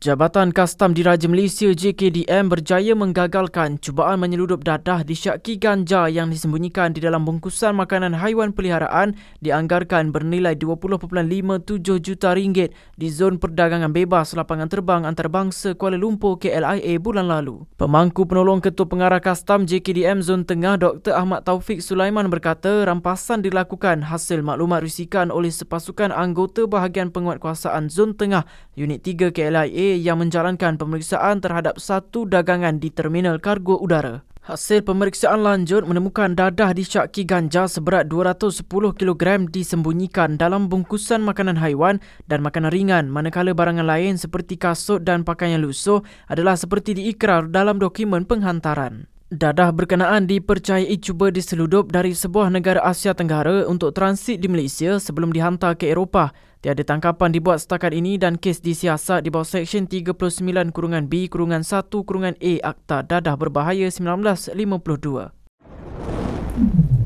Jabatan Kastam Diraja Malaysia JKDM berjaya menggagalkan cubaan menyeludup dadah di syaki ganja yang disembunyikan di dalam bungkusan makanan haiwan peliharaan dianggarkan bernilai 20.57 juta ringgit di zon perdagangan bebas lapangan terbang antarabangsa Kuala Lumpur KLIA bulan lalu. Pemangku penolong Ketua Pengarah Kastam JKDM Zon Tengah Dr. Ahmad Taufik Sulaiman berkata rampasan dilakukan hasil maklumat risikan oleh sepasukan anggota bahagian penguatkuasaan Zon Tengah Unit 3 KLIA yang menjalankan pemeriksaan terhadap satu dagangan di terminal kargo udara. Hasil pemeriksaan lanjut menemukan dadah di syaki ganja seberat 210 kg disembunyikan dalam bungkusan makanan haiwan dan makanan ringan manakala barangan lain seperti kasut dan pakaian lusuh adalah seperti diikrar dalam dokumen penghantaran. Dadah berkenaan dipercayai cuba diseludup dari sebuah negara Asia Tenggara untuk transit di Malaysia sebelum dihantar ke Eropah. Tiada tangkapan dibuat setakat ini dan kes disiasat di bawah Seksyen 39 kurungan B kurungan 1 kurungan A Akta Dadah Berbahaya 1952.